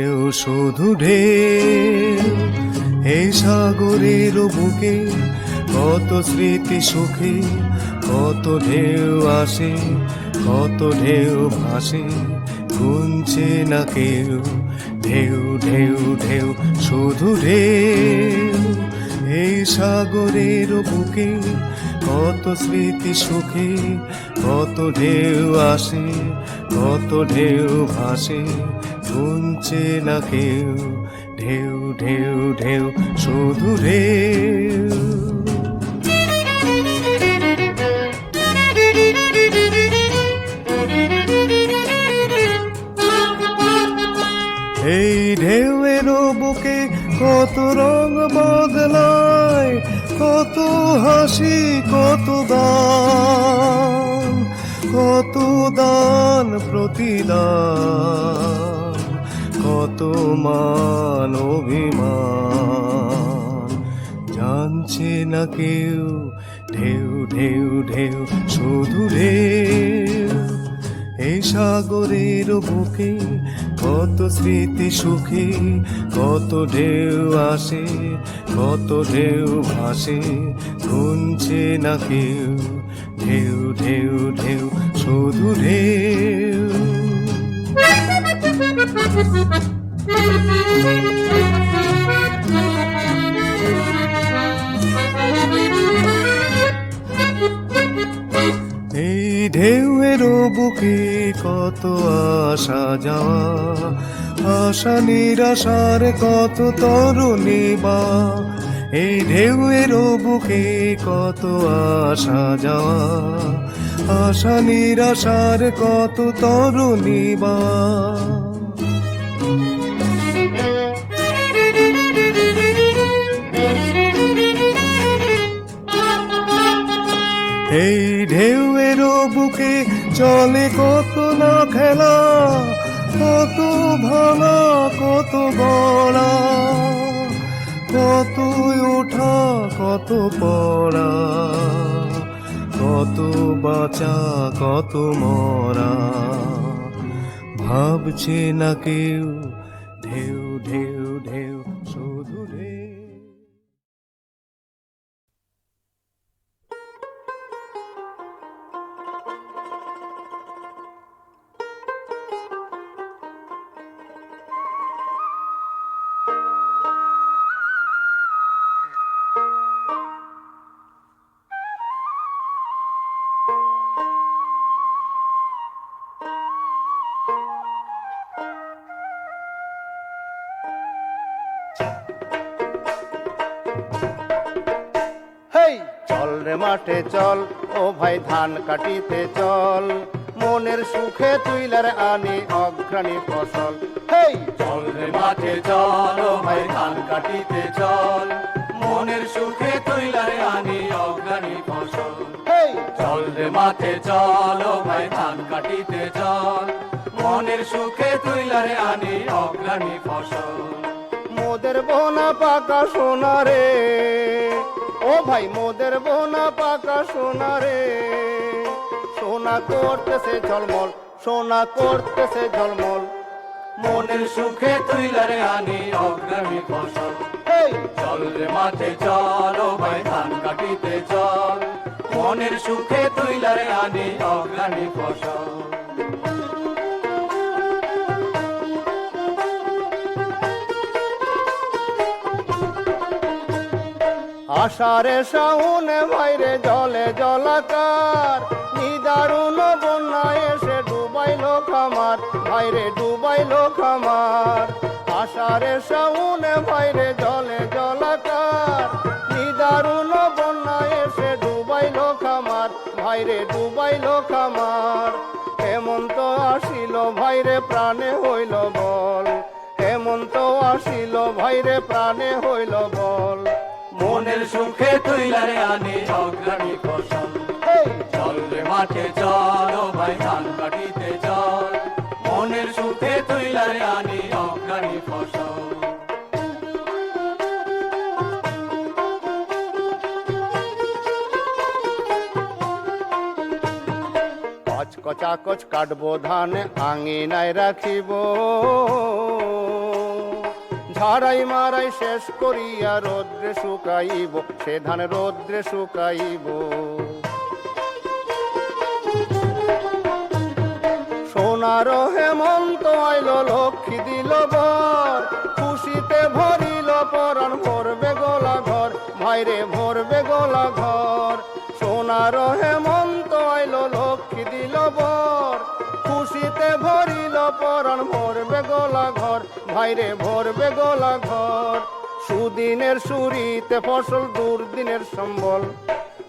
ঢেউ শুধু ঢেউ। এই সাগরের বুকে কত স্মৃতি সুখে, কত ঢেউ আসে, কত ঢেউ ভাসে, গুনছে না কেউ। ঢেউ ঢেউ ঢেউ শুধু ঢেউ। এই সাগরের বুকে কত স্মৃতি সুখে, কত ঢেউ আসে, কত ঢেউ ভাসে গুনছে না কেউ। ঢেউ ঢেউ ঢেউ, শুধু ঢেউ। এই ঢেউয়ের বুকে কত রং বদলায়, কত হাসি, কত দান কত দান প্রতিদান। কত মান অভিমান। জানছে না কেউ, ঢেউ ঢেউ ঢেউ, শুধু ঢেউ। এই সাগরের বুকে কত স্মৃতি সুখে, কত ঢেউ আসে, কত ঢেউ ভাসে, গুনছে না কেউ। ঢেউ ঢেউ ঢেউ, শুধু ঢেউ। এই ঢেউয়ের বুকে কত আসা যাওয়া, আশা নিরাশার কত তরুণী বা। এই ঢেউয়ের বুকে কত আসা যাওয়া, আশা নিরাশার কত তরুণী বা। এই ঢেউয়ের বুকে চলে কত না খেলা, কত ভাঙা, কত গড়া কত ওঠা, কত পড়া, কত বাঁচা, কত মরা, ভাবছে না কেউ রে মাঠে চল ও ভাই ধান কাটিতে চল। মনের সুখে তুইলার আনি অগ্রাণী ফসল। হেই! চল রে মাঠে চল ও ভাই ধান কাটিতে চল। মনের সুখে তৈলারে আনি অজ্ঞানী ফসল। হেই! চল রে মাঠে চল ও ভাই ধান কাটিতে চল। মনের সুখে তৈলারে আনি অজ্ঞানী ফসল। মোদের বোনা পাকা সোনা রে। ও ভাই মোদের বোনা পাকা সোনা রে। সোনা করতেছে ঝলমল সোনা করতেছে ঝলমল। মনের সুখে তৈলারে আনি অজ্ঞানী ফসল। হেই! চল রে মাঠে চল ও ভাই ধান কাটিতে চল। মনের সুখে তৈলারে আনি অজ্ঞানী ফসল। আষাঢ়ে শাউনে বাইরে জলে জলাকার। নিদারুণ বন্যায় এসে ডুবাইল খামার, বাইরে ডুবাইল খামার। আষাঢ়ে শাউনে বাইরে জলে জলাকার। নিদারুণ বন্যায় এসে ডুবাইল খামার ভাইরে ডুবাই আইল খামার। হেমন্ত আসিল, ভাইরে প্রাণে হইল বল। হেমন্ত আসিল, ভাইরে প্রাণে হইল বল। মনের সুখে তুইলারে আনি অগ্রণী ফসল! চল রে মাঠে চল ও ভাই ধান কাটিতে চল। মনের সুখে তুইলারে আনি অগ্রণী ফসল। কচা কচ কাটবো ধান আঙিনায় রাখিব। ঝাড়াই মারাই শেষ করিয়া রোদ্রে শুকাইব, সে ধান রোদ্রে শুকাইব। সোনার হেমন্ত আইল, লক্ষ্মী দিল বর খুশিতে ভরিল পরাণ ভরবে গোলা ঘর ভাইরে ভরবে গোলা ঘর সোনার হেমন্ত পরাণ ভরবে গোলা ঘর ভাইরে ভরবে গোলা ঘর। সুদিনের সুরিতে ফসল দুর্দিনের সম্বল।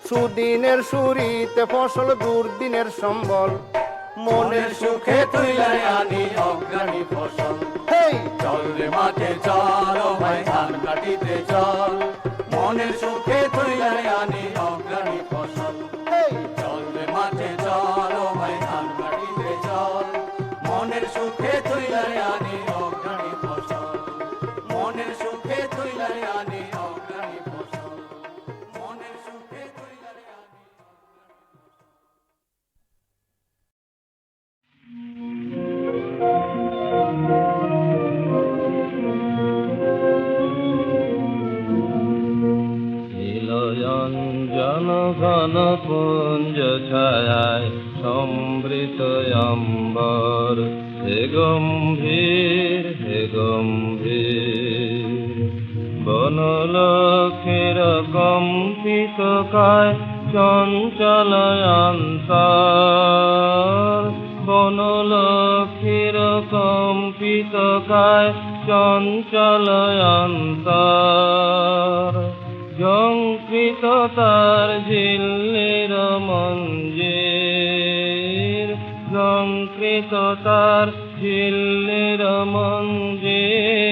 সুদিনের সুরিতে ফসল দুর্দিনের সম্বল। মনের সুখে তুইলারে আনি অগ্রণী ফসল। হেই! চল রে মাঠে চল ভাই ধান কাটিতে চল। মনের সুখে বনলক্ষের কম্পিত কায় চঞ্চলয়ন্তর বনলক্ষের কম্পিত কায় চঞ্চলয়ন্তর ঝঙ্কৃত তার ঝিল্লির মঞ্জির। ঝঙ্কৃত তার ঝিল্লির মঞ্জির।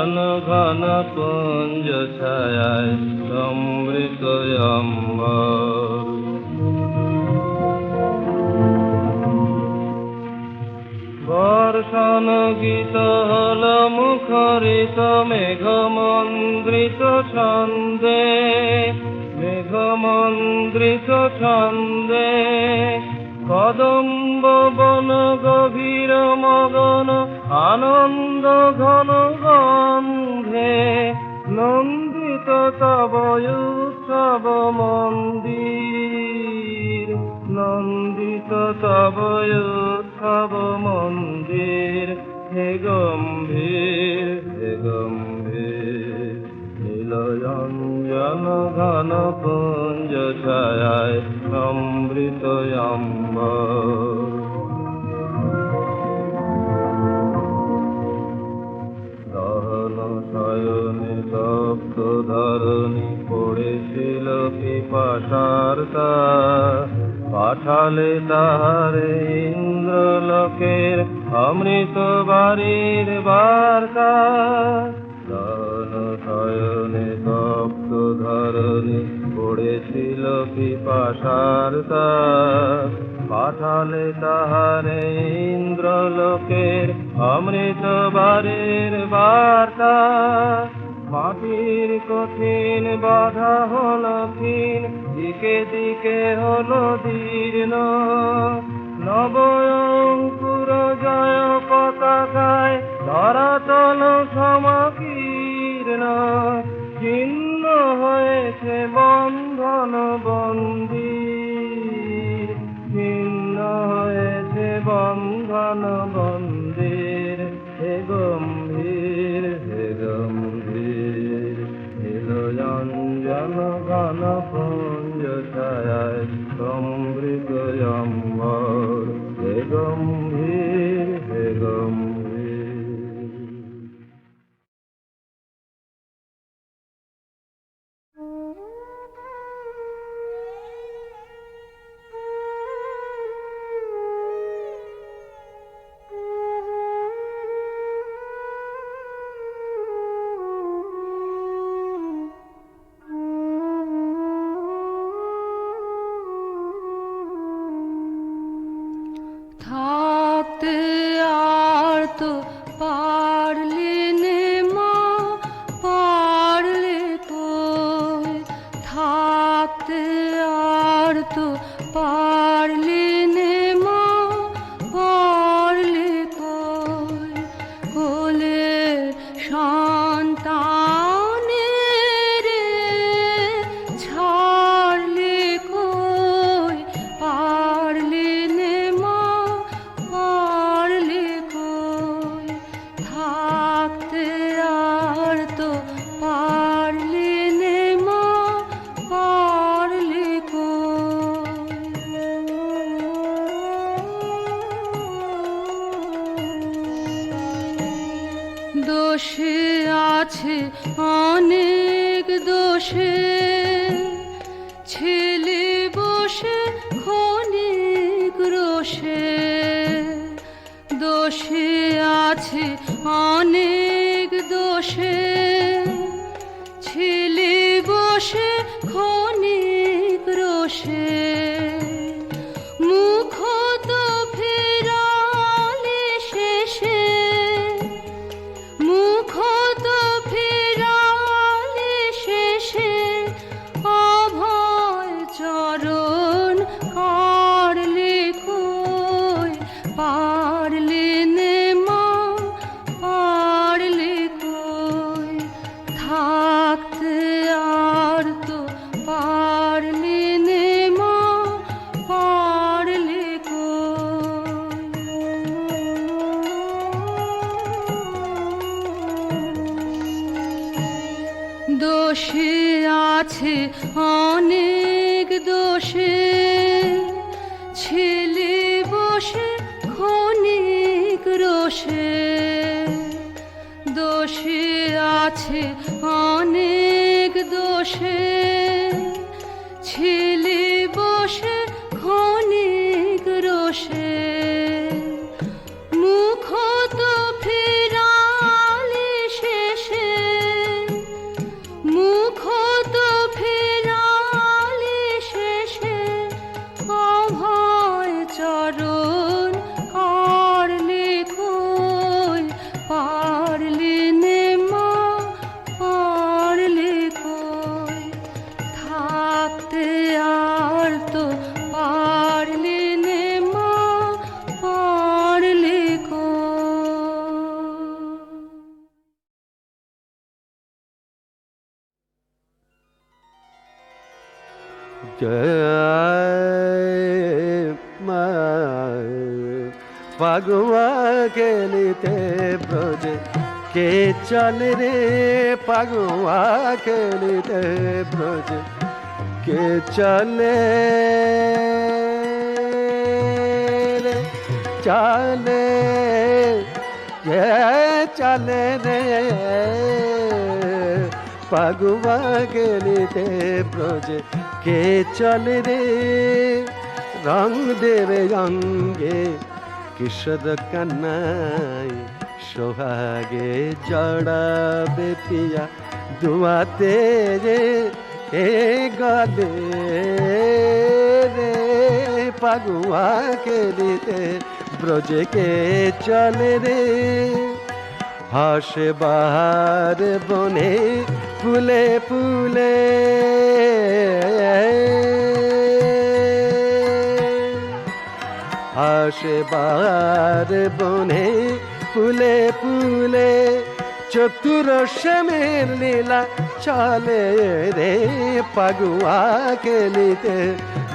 নীলয়ঞ্জন ঘন পুঞ্জ ছায় অম্বর বর্ষণ গীত হল মুখরিত মেঘ মন্দ্রিত ছন্দে। মেঘ মন্দ্রিত ছন্দে কদম্ব নন্দিত তব উৎসব মন্দির, হে গম্ভীর হে গম্ভীর। নীলয়ঞ্জন ঘন পুঞ্জ ছায় সমৃত অম্বর শয়নে সপ্ত ধরণী পড়েছিল পিপাসার পাঠালে তাহারে ইন্দ্রলোকের অমৃত বাড়ির বার্তা। শয়নে সপ্ত ধরণী পড়েছিল পিপাসার পাঠালে তাহারে ইন্দ্রলোকের অমৃত বারের বার্তা। মাটির কঠিন বাধা হল ক্ষীণ দিকে দিকে হলো দীর্ণ। নবয়ঙ্কুর জয় পতাকায় ধরাতল সমাকীর্ণ। ছিন্ন হয়েছে বন্ধন বন্দির আছে অনেক দোষে। জয় মা পাগুয়া খেলিতে ব্রজে কে চলে রে? পাগুয়া খেলিতে ব্রজে কে চলে চলে চলে রে। পাগুয়া গেলিতে ব্রজে কে চলে রে? রং দেবে অঙ্গে কিশোর কান্নাই সোহাগে জড়াবে পিয়া দুয়াতে রে, এ গলে রে। পাগুয়া খেলিতে ব্রজে কে চলে রে? হাসে বাহার বনে ফুলে ফুলে। হাসে বাহার বনে ফুলে ফুলে, চতুর শ্যামের লীলা চলে রে। পাগুয়া খেলিতে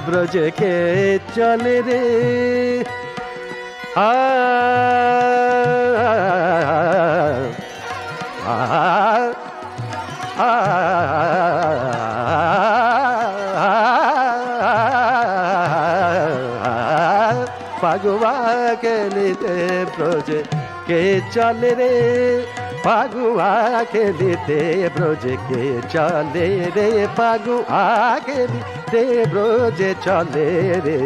ব্রজে কে চলে রে। আ খেলিতে ব্রজে, কে চলে রে? পাগুয়া খেলিতে ব্রজে, কে চলে রে? পাগুয়া খেলিতে ব্রজে চলে রে।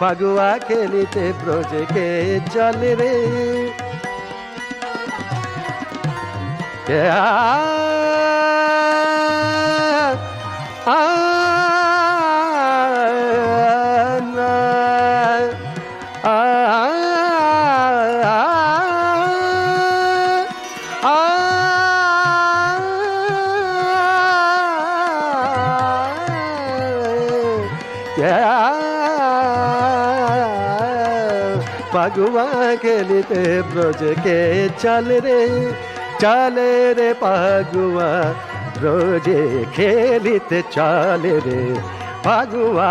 পাগুয়া খেলিতে ব্রজে, কে চলে রে? আ পাগুয়া খেলিতে ব্রজকে চল রে চলে রে পাগুয়া ব্রজে খেলিতে চলে রে পাগুয়া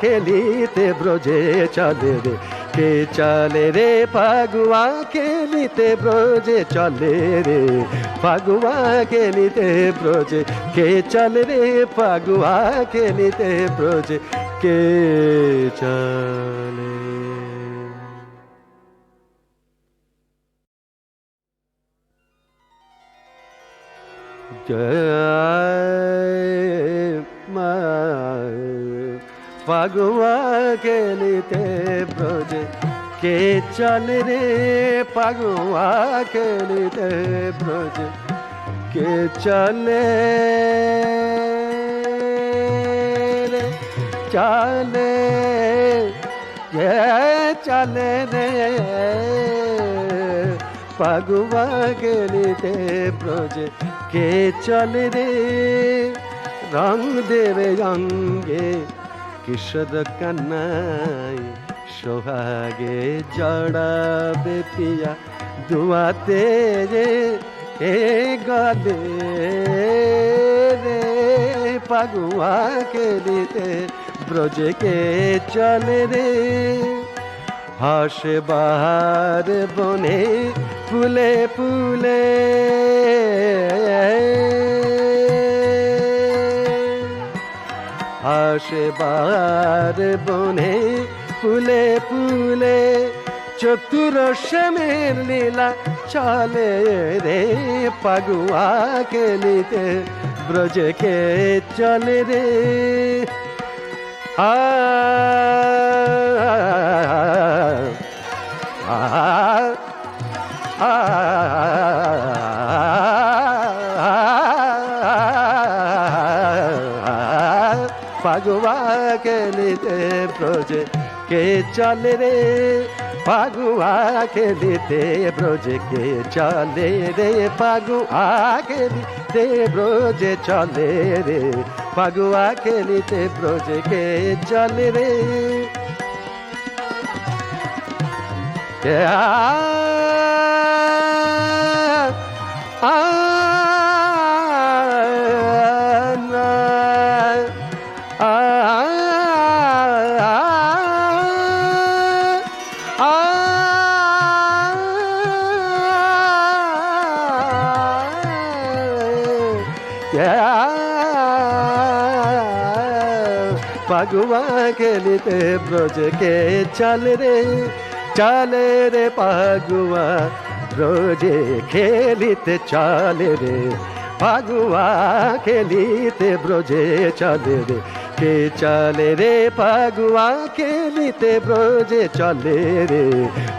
খেলিতে ব্রজে চলে রে কে চলে রে পাগুয়া খেলিতে ব্রজে চলে রে পাগুয়া খেলিতে ব্রজে কে চলে রে পাগুয়া খেলিতে ব্রজে কে জানে পাগুয়া খেলিতে ব্রজে। কে চলে রে পাগুয়া খেলিতে ব্রজে? কে চলে চলে কে চলে রে। পাগুয়া খেলিতে ব্রজে কে চলে রে? রং দেবে অঙ্গে কিশোর কান্নাই সোহাগে জড়াবে পিয়া দুয়াতে রে। এ গলে রে, পাগুয়া খেলিতে ব্রজে কে চলে রে। হাসে বাহার বনে ফুলে ফুলে। হাসে বাহার বনে ফুলে ফুলে, চতুর শ্যামের লীলা চলে রে। পাগুয়া খেলিতে ব্রজে কে চলে রে। আ কেলিতে প্রজে কে চলে রে? পাগুয়া খেলিতে ব্রজে কে চলে রে পাগুয়া খেলিতে ব্রজে চলে রে পাগুয়া খেলিতে ব্রজে কে চলে রে। আ পাগুয়া খেলিতে ব্রজে কে চল রে, চলে রে পাগুয়া ব্রজে খেলিতে চলে রে। পাগুয়া খেলিতে ব্রজে চলে রে, কে চলে রে? পাগুয়া খেলিতে ব্রজে চলে রে।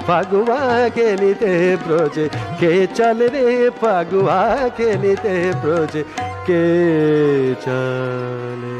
পাগুয়া খেলিতে ব্রজে, কে চলে রে? পাগুয়া খেলিতে ব্রজে, কে চলে